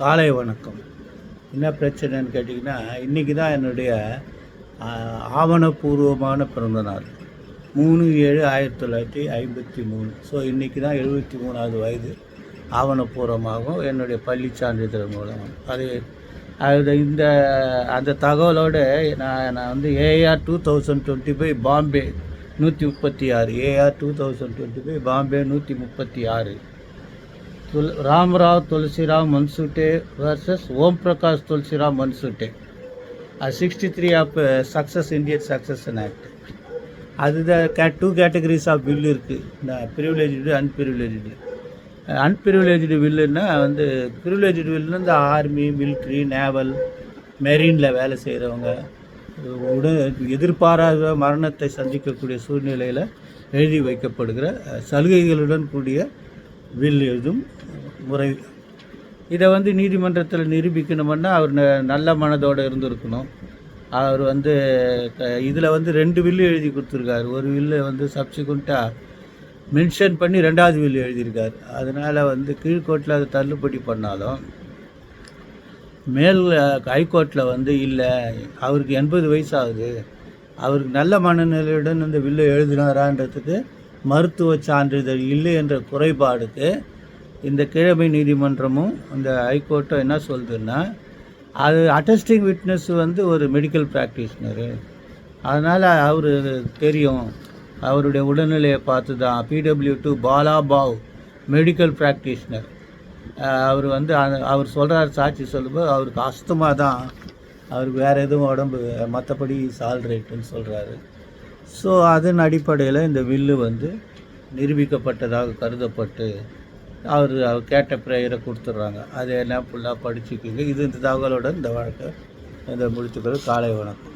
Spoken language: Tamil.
காலை வணக்கம். என்ன பிரச்சனைன்னு கேட்டிங்கன்னா இன்றைக்கி தான் என்னுடைய ஆவணப்பூர்வமான பிறந்தநாள் மூணு ஏழு ஆயிரத்தி தொள்ளாயிரத்தி ஐம்பத்தி மூணு. ஸோ இன்றைக்கி தான் எழுபத்தி மூணாவது வயது. ஆவணப்பூர்வமாகவும் என்னுடைய பள்ளி சான்றிதழ் மூலம் அது அது இந்த அந்த தகவலோடு நான் நான் வந்து AR two thousand twenty five Bombay நூற்றி முப்பத்தி ஆறு. AR two thousand twenty five Bombay நூற்றி முப்பத்தி ஆறு. తుల్ రామరావు துளசிராம் మన్సూటే వర్సెస్ ఓం ప్రకాష్ తులసిరావు మన్సూటే அது sixty three of success Indian succession act அதுதான் K two categories of bill இருக்குது இந்த ப்ரிவிலேஜ்டு அன்பிரிவிலேஜ்டு அன்பிரிவிலேஜு பில்லுன்னா வந்து ப்ரிவிலேஜ்டு வில்லுன்னா இந்த ஆர்மி மிலிட்ரி நேவல் மெரீனில் வேலை செய்கிறவங்க உடன் எதிர்பாராத மரணத்தை சந்திக்கக்கூடிய சூழ்நிலையில் எழுதி வைக்கப்படுகிற சலுகைகளுடன் கூடிய வில் எழுதும் முறை. இதை வந்து நீதிமன்றத்தில் நிரூபிக்கணும்னா அவர் ந- நல்ல மனதோடு இருந்திருக்கணும். அவர் வந்து இதில் வந்து ரெண்டு வில்லு எழுதி கொடுத்துருக்காரு. ஒரு வில்லு வந்து சப்சிக்வெண்ட்டாக மென்ஷன் பண்ணி ரெண்டாவது வில்லு எழுதியிருக்கார். அதனால் வந்து கீழ்கோர்ட்டில் அதை தள்ளுபடி பண்ணாலும் மேல் ஹைகோர்ட்டில் வந்து இல்லை அவருக்கு எண்பது வயசாகுது அவருக்கு நல்ல மனநிலையுடன் இந்த வில்லை எழுதினாரான்றதுக்கு மருத்துவ சான்றிதழ் இல்லை என்ற குறைபாடுக்கு இந்த கிழமை நீதிமன்றமும் இந்த ஹைகோர்ட்டும் என்ன சொல்லுதுன்னா அது அட்டஸ்டிங் விட்னஸ் வந்து ஒரு மெடிக்கல் ப்ராக்டிஷ்னரு அதனால் அவர் தெரியும். அவருடைய உடல்நிலையை பார்த்து தான் பிடபிள்யூ டு பாலாபாவ் மெடிக்கல் ப்ராக்டிஷனர் அவர் வந்து அவர் சொல்கிறார் சாட்சி சொல்லும்போது அவருக்கு அஸ்தமாக தான் அவருக்கு வேறு எதுவும் உடம்பு மற்றபடி சால்ரேட்டுன்னு சொல்கிறாரு ஸோ அதன் அடிப்படையில் இந்த வில்லு வந்து நிரூபிக்கப்பட்டதாக கருதப்பட்டு அவர் அவர் கேட்ட ப்ரேயரை கொடுத்துட்றாங்க. அதை என்ன ஃபுல்லாக படிச்சுக்கிங்க. இது இந்த தகவலோட இந்த வழக்கை இதை முடித்துக்கிறது காலை வணக்கம்.